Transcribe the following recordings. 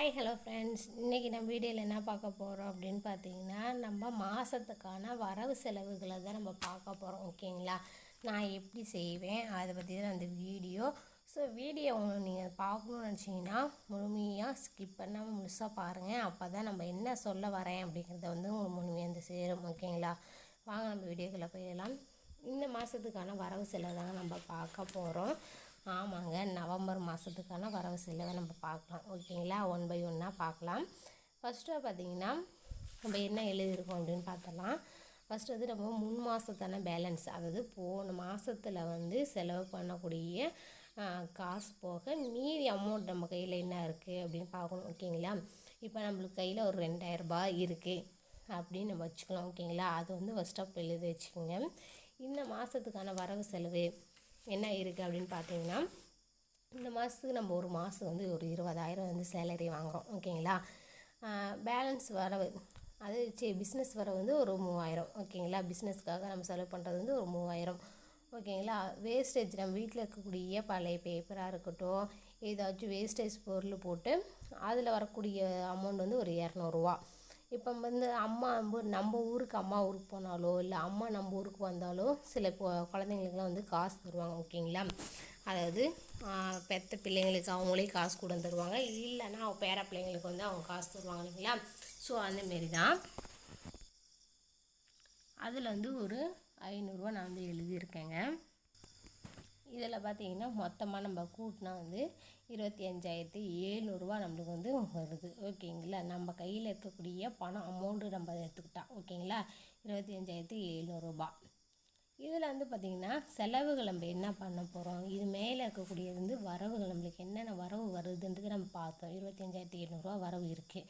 Hi hello friends இன்றைக்கி நம்ம வீடியோவில் என்ன பார்க்க போகிறோம் அப்படின்னு பார்த்தீங்கன்னா நம்ம மாதத்துக்கான வரவு செலவுகளை தான் நம்ம பார்க்க போகிறோம் ஓகேங்களா? நான் எப்படி செய்வேன்? அதை பற்றி தான் அந்த வீடியோ. ஸோ வீடியோ நீங்கள் பார்க்கணுன்னு நினச்சிங்கன்னா முழுமையாக ஸ்கிப் பண்ணாமல் முழுசாக பாருங்கள் அப்போ தான் நம்ம என்ன சொல்ல வரேன் அப்படிங்கிறத வந்து உங்களுக்கு முழுமையாக வந்து சேரும் ஓகேங்களா? வாங்க நம்ம வீடியோக்குள்ளே போயிடலாம். இந்த மாதத்துக்கான வரவு செலவு தாங்க நம்ம பார்க்க போகிறோம் மாதத்துக்கான வரவு செலவை நம்ம பார்க்கலாம். ஓகேங்களா? ஒன் பை ஒன்னாக பார்க்கலாம். ஃபஸ்ட்டு பார்த்தீங்கன்னா நம்ம என்ன எழுதியிருக்கோம் அப்படின்னு பார்த்தலாம் ஃபஸ்ட்டு வந்து நம்ம முன் மாதத்தான பேலன்ஸ் அதாவது போன மாதத்தில் வந்து செலவு பண்ணக்கூடிய காசு போக மீதி அமௌண்ட் நம்ம கையில் என்ன இருக்குது அப்படின்னு பார்க்கணும். ஓகேங்களா? இப்போ நம்மளுக்கு கையில் ஒரு ரெண்டாயிரரூபா இருக்குது அப்படின்னு நம்ம வச்சுக்கலாம். ஓகேங்களா? அது வந்து ஃபஸ்ட் ஆஃப் எழுதி வச்சுக்கோங்க. இந்த மாதத்துக்கான வரவு செலவு என்ன இருக்குது அப்படின்னு பார்த்தீங்கன்னா இந்த மாதத்துக்கு நம்ம ஒரு மாதம் வந்து ஒரு இருபதாயிரம் வந்து சேலரி வாங்குறோம் ஓகேங்களா பேலன்ஸ் வரவு அது சரி பிஸ்னஸ் வரவு வந்து ஒரு மூவாயிரம் ஓகேங்களா பிஸ்னஸ்க்காக நம்ம செலவு பண்ணுறது வந்து ஒரு மூவாயிரம் ஓகேங்களா வேஸ்டேஜ் நம்ம வீட்டில் இருக்கக்கூடிய பழைய பேப்பராக இருக்கட்டும் ஏதாச்சும் வேஸ்டேஜ் பொருள் போட்டு அதில் வரக்கூடிய அமௌண்ட் வந்து ஒரு இரநூறுவா. இப்போ வந்து அம்மா நம்ம நம்ம ஊருக்கு அம்மா ஊருக்கு போனாலோ இல்லை அம்மா நம்ம ஊருக்கு வந்தாலோ சில இப்போ குழந்தைங்களுக்குலாம் வந்து காசு தருவாங்க ஓகேங்களா அதாவது பெற்ற பிள்ளைங்களுக்கு அவங்களே காசு கூட தருவாங்க. இல்லைன்னா அவங்க பேர பிள்ளைங்களுக்கு வந்து அவங்க காசு தருவாங்க இல்லைங்களா? ஸோ அந்தமாரி தான். அதில் வந்து ஒரு ஐநூறுரூவா நான் வந்து எழுதியிருக்கேங்க. இதில் பார்த்தீங்கன்னா மொத்தமாக நம்ம கூட்டினா வந்து இருபத்தி அஞ்சாயிரத்தி ஏழ்நூறுரூவா நம்மளுக்கு வந்து வருது. ஓகேங்களா? நம்ம கையில் இருக்கக்கூடிய பணம் அமௌண்ட்டு நம்ம எடுத்துக்கிட்டா ஓகேங்களா? இருபத்தி அஞ்சாயிரத்தி ஏழ்நூறுரூபா இதில் வந்து பார்த்திங்கன்னா செலவுகள் நம்ம என்ன பண்ண போகிறோம் இது மேலே இருக்கக்கூடியது வந்து வரவுகள். நம்மளுக்கு என்னென்ன வரவு வருதுன்றது நம்ம பார்த்தோம். இருபத்தி அஞ்சாயிரத்தி வரவு இருக்குது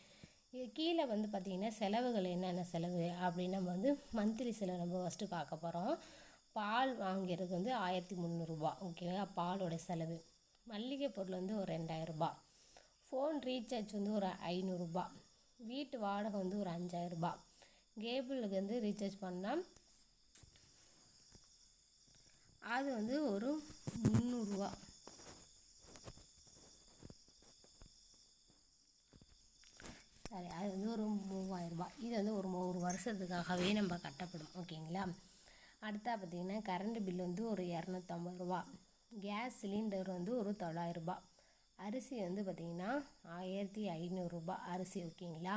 இது கீழே வந்து பார்த்திங்கன்னா செலவுகள் என்னென்ன செலவு அப்படின்னு நம்ம வந்து மந்த்லி செலவு நம்ம ஃபஸ்ட்டு பார்க்க போகிறோம் பால் வாங்கிறது வந்து ஆயிரத்தி முந்நூறுரூபா ஓகேவா பாலோட செலவு. மல்லிகை பொருள் வந்து ஒரு ரெண்டாயிரரூபா. ஃபோன் ரீசார்ஜ் வந்து ஒரு ஐநூறுரூபா வீட்டு வாடகை வந்து ஒரு அஞ்சாயிரரூபா. கேபிளுக்கு வந்து ரீசார்ஜ் பண்ணால் அது வந்து ஒரு முந்நூறுரூவா சரி அது வந்து ஒரு மூவாயிரரூபா. இது வந்து ஒரு ஒரு வருஷத்துக்காகவே நம்ம கட்டப்படும். ஓகேங்களா? அடுத்தா பார்த்தீங்கன்னா கரண்ட் பில் வந்து ஒரு இரநூத்தம்பது ரூபா. கேஸ் சிலிண்டர் வந்து ஒரு தொள்ளாயிரரூபா. அரிசி வந்து பார்த்திங்கன்னா ஆயிரத்தி ஐநூறுரூபா. அரிசி ஓகேங்களா?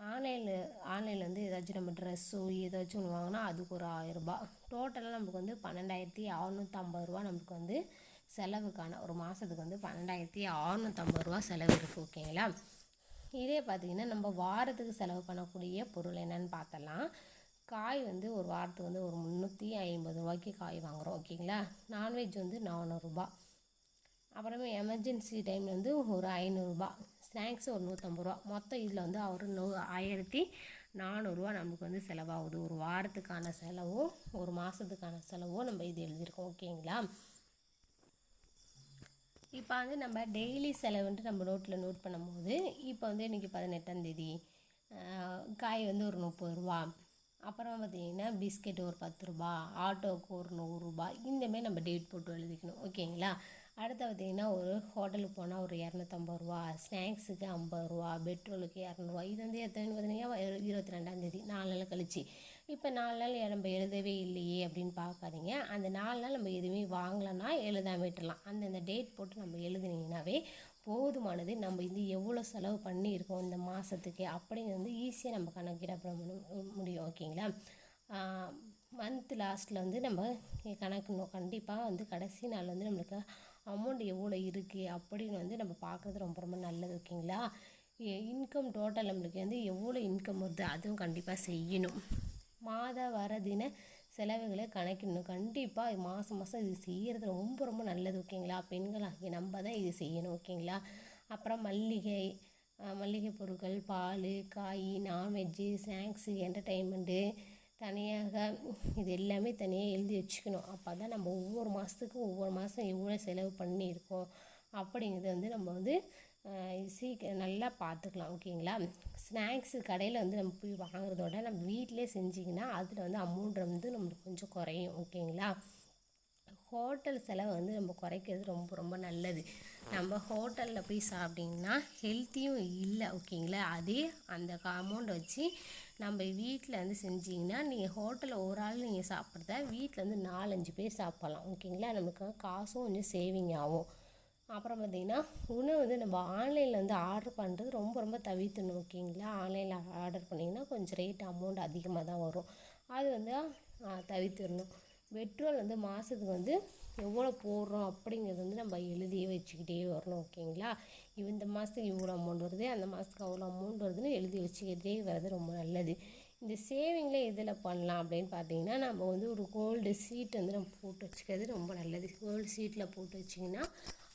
ஆன்லைனில் ஆன்லைனில் வந்து ஏதாச்சும் நம்ம ட்ரெஸ்ஸோ ஏதாச்சும் ஒன்று வாங்கினா அதுக்கு ஒரு ஆயிரரூபா. டோட்டலாக நமக்கு வந்து பன்னெண்டாயிரத்தி அறநூற்றம்பது ரூபா நமக்கு வந்து செலவுக்கான ஒரு மாதத்துக்கு வந்து பன்னெண்டாயிரத்தி அறநூற்றம்பது ரூபா செலவு இருக்குது ஓகேங்களா இதே பார்த்திங்கன்னா நம்ம வாரத்துக்கு செலவு பண்ணக்கூடிய பொருள் என்னன்னு பார்த்தலாம் காய் வந்து ஒரு வாரத்துக்கு வந்து ஒரு முந்நூற்றி ஐம்பது ரூபாய்க்கு காய் வாங்குகிறோம் ஓகேங்களா நான்வெஜ் வந்து நானூறுரூபா அப்புறமே எமர்ஜென்சி டைமில் வந்து ஒரு ஐநூறுரூபா ஸ்நாக்ஸ் ஒரு நூற்றம்பது ரூபா. மொத்தம் இதில் வந்து அவர் நூ ஆயிரத்தி நானூறுரூவா நமக்கு வந்து செலவாகுது. ஒரு வாரத்துக்கான செலவும் ஒரு மாதத்துக்கான செலவும் நம்ம இது எழுதியிருக்கோம். ஓகேங்களா? இப்போ வந்து நம்ம டெய்லி செலவுன்ட்டு நம்ம நோட்டில் நோட் பண்ணும்போது இப்போ வந்து இன்றைக்கி பதினெட்டாந்தேதி காய் வந்து ஒரு முப்பது ரூபா. அப்புறம் பார்த்திங்கன்னா பிஸ்கெட் ஒரு பத்து ரூபா ஆட்டோவுக்கு ஒரு நூறுரூபா இந்தமாரி நம்ம டேட் போட்டு எழுதிக்கணும். ஓகேங்களா? அடுத்து பார்த்தீங்கன்னா ஒரு ஹோட்டலுக்கு போனால் ஒரு இரநூத்தம்பது ரூபா ஸ்நாக்ஸுக்கு ஐம்பது ரூபா பெட்ரோலுக்கு இரநூறுவா. இது வந்து எத்தனை பார்த்தீங்கன்னா இருபத்தி ரெண்டாந்தேதி நாலு நாள் கழிச்சு. இப்போ நாலு நாள் நம்ம எழுதவே இல்லையே அப்படின்னு பார்க்காதீங்க. அந்த நாலு நாள் நம்ம எதுவுமே வாங்கலைன்னா எழுதாம விட்டுலாம் அந்தந்த டேட் போட்டு நம்ம எழுதுனீங்கன்னாவே போதுமானது. நம்ம இது எவ்வளோ செலவு பண்ணியிருக்கோம் இந்த மாதத்துக்கு அப்படிங்கிறது வந்து ஈஸியாக நம்ம கணக்கிட முடியும். ஓகேங்களா மந்த் லாஸ்ட்டில் வந்து நம்ம கணக்குணும் கண்டிப்பாக வந்து கடைசி நாள் வந்து நம்மளுக்கு அமௌண்ட் எவ்வளோ இருக்குது அப்படின்னு வந்து நம்ம பார்க்குறது ரொம்ப ரொம்ப நல்லது ஓகேங்களா இன்கம் டோட்டல் நம்மளுக்கு வந்து எவ்வளோ இன்கம் வருது அதுவும் கண்டிப்பாக செய்யணும். மாத வர தின செலவுகளை கணக்கிடணும். கண்டிப்பாக மாதம் மாதம் இது செய்கிறது ரொம்ப ரொம்ப நல்லது ஓகேங்களா பெண்களாகிய நம்ம தான் இது செய்யணும் ஓகேங்களா அப்புறம் மல்லிகை மளிகை மல்லிகை பொருட்கள் பால் காய் நான்வெஜ்ஜு ஸ்நாக்ஸு என்டர்டெயின்மெண்ட்டு தனியாக இது எல்லாமே தனியாக எழுதி வச்சுக்கணும். அப்போ தான் நம்ம ஒவ்வொரு மாதத்துக்கும் ஒவ்வொரு மாதம் எவ்வளோ செலவு பண்ணியிருக்கோம் அப்படிங்கிறத வந்து நம்ம வந்து சீக்கிரம் நல்லா பார்த்துக்கலாம் ஓகேங்களா? ஸ்நாக்ஸு கடையில் வந்து நம்ம போய் வாங்குறதோட நம்ம வீட்டிலே செஞ்சிங்கன்னா அதில் வந்து அமௌண்ட் வந்து நம்மளுக்கு கொஞ்சம் குறையும் ஓகேங்களா? ஹோட்டல் செலவை வந்து நம்ம குறைக்கிறது ரொம்ப ரொம்ப நல்லது. நம்ம ஹோட்டலில் போய் சாப்பிட்டிங்கன்னா ஹெல்த்தியும் இல்லை ஓகேங்களா? அதே அந்த அமௌண்ட் வச்சு நம்ம வீட்டில் வந்து செஞ்சிங்கன்னா நீங்கள் ஹோட்டலில் ஒரு ஆள் நீங்கள் சாப்பிட்றத வீட்டில் வந்து நாலஞ்சு பேர் சாப்பிட்லாம். ஓகேங்களா? நமக்கு காசும் கொஞ்சம் சேவிங் ஆகும். அப்புறம் பார்த்திங்கன்னா உணவு வந்து நம்ம ஆன்லைனில் வந்து ஆர்டர் பண்ணுறது ரொம்ப ரொம்ப தவிர்த்துணும் ஓகேங்களா? ஆன்லைனில் ஆர்டர் பண்ணிங்கன்னா கொஞ்சம் ரேட் அமௌண்ட் அதிகமாக தான் வரும். அது வந்து தவிர்த்திடணும். பெட்ரோல் வந்து மாதத்துக்கு வந்து எவ்வளோ போடுறோம் அப்படிங்கிறது வந்து நம்ம எழுதியே வச்சுக்கிட்டே வரணும் ஓகேங்களா? இந்த மாதத்துக்கு இவ்வளோ அமௌண்ட் வருது அந்த மாதத்துக்கு அவ்வளோ அமௌண்ட் வருதுன்னு எழுதி வச்சுக்கிட்டே வர்றது ரொம்ப நல்லது. இந்த சேவிங்கில் எதில் பண்ணலாம் அப்படின்னு பார்த்தீங்கன்னா நம்ம வந்து ஒரு கோல்டு சீட் வந்து நம்ம போட்டு வச்சுக்கிறது ரொம்ப நல்லது. கோல்டு சீட்டில் போட்டு வச்சிங்கன்னா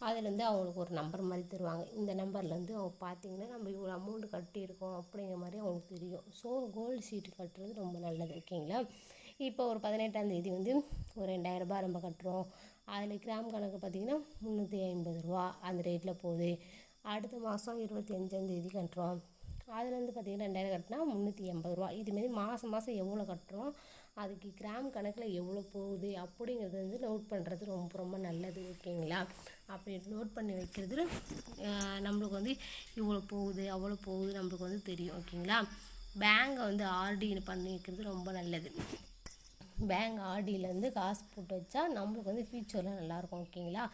அதில் வந்து அவங்களுக்கு ஒரு நம்பர் மாதிரி தருவாங்க. இந்த நம்பர்லேருந்து அவங்க பார்த்தீங்கன்னா நம்ம இவ்வளோ அமௌண்ட் கட்டியிருக்கோம் அப்படிங்கிற மாதிரி அவங்களுக்கு தெரியும். ஸோ கோல்டு சீட்டு கட்டுறது ரொம்ப நல்லது ஓகேங்களா? இப்போ ஒரு பதினெட்டாம் தேதி வந்து ஒரு ரெண்டாயிரரூபா நம்ம கட்டுறோம். அதில் கிராம் கணக்கு பார்த்திங்கன்னா முந்நூற்றி ஐம்பது ரூபா அந்த ரேட்டில் போகுது. அடுத்த மாதம் இருபத்தி அஞ்சாந்தேதி கட்டுறோம். அதில் வந்து பார்த்திங்கன்னா ரெண்டாயிரம் கட்டினா முந்நூற்றி எண்பது ரூபா. இதுமாரி மாதம் மாதம் எவ்வளோ கட்டுறோம் அதுக்கு கிராம் கணக்கில் எவ்வளோ போகுது அப்படிங்கிறது வந்து நோட் பண்ணுறது ரொம்ப ரொம்ப நல்லது ஓகேங்களா? அப்படி நோட் பண்ணி வைக்கிறது நம்மளுக்கு வந்து இவ்வளோ போகுது அவ்வளோ போகுது நம்மளுக்கு வந்து தெரியும் ஓகேங்களா? பேங்கை வந்து ஆர்டின்னு பண்ணி வைக்கிறது ரொம்ப நல்லது. பேங்க் ஆர்டியிலேருந்து காசு போட்டு வச்சா நம்மளுக்கு வந்து ஃபியூச்சரில் நல்லாயிருக்கும் ஓகேங்களா?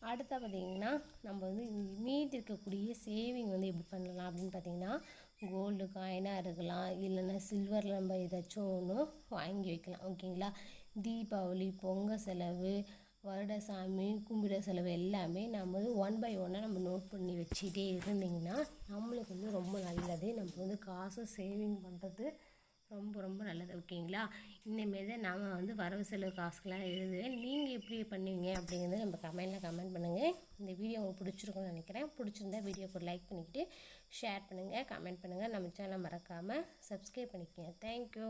அடுத்த பார்த்திங்கன்னா நம்ம வந்து மீதி இருக்கக்கூடிய சேவிங் வந்து எப்படி பண்ணலாம் அப்படின்னு பார்த்திங்கன்னா கோல்டு காயினாக இருக்கலாம் இல்லைன்னா சில்வரில் நம்ம ஏதாச்சும் ஒன்று வாங்கி வைக்கலாம் ஓகேங்களா? தீபாவளி பொங்கல் செலவு வருடசாமி கும்பிட செலவு எல்லாமே நம்ம வந்து ஒன் பை ஒன்னாக நம்ம நோட் பண்ணி வச்சுக்கிட்டே இருந்திங்கன்னா நம்மளுக்கு வந்து ரொம்ப நல்லது. நம்ம வந்து காசு சேவிங் பண்ணுறது ரொம்ப ரொம்ப நல்லது. ஓகேங்களா? இந்தமாரி தான் நான் வந்து வரவு செலவு காசுக்கெலாம் எழுதுவேன். நீங்கள் எப்படி பண்ணுவீங்க அப்படிங்கிறத நம்ம கமெண்டில் கமெண்ட் பண்ணுங்கள் இந்த வீடியோ உங்களுக்கு பிடிச்சிருக்கும்னு நினைக்கிறேன். பிடிச்சிருந்தா வீடியோக்கு ஒரு லைக் பண்ணிக்கிட்டு ஷேர் பண்ணுங்கள் கமெண்ட் பண்ணுங்கள் நம்ம சேனலை மறக்காமல் சப்ஸ்கிரைப் பண்ணிக்கோங்க. தேங்க்யூ.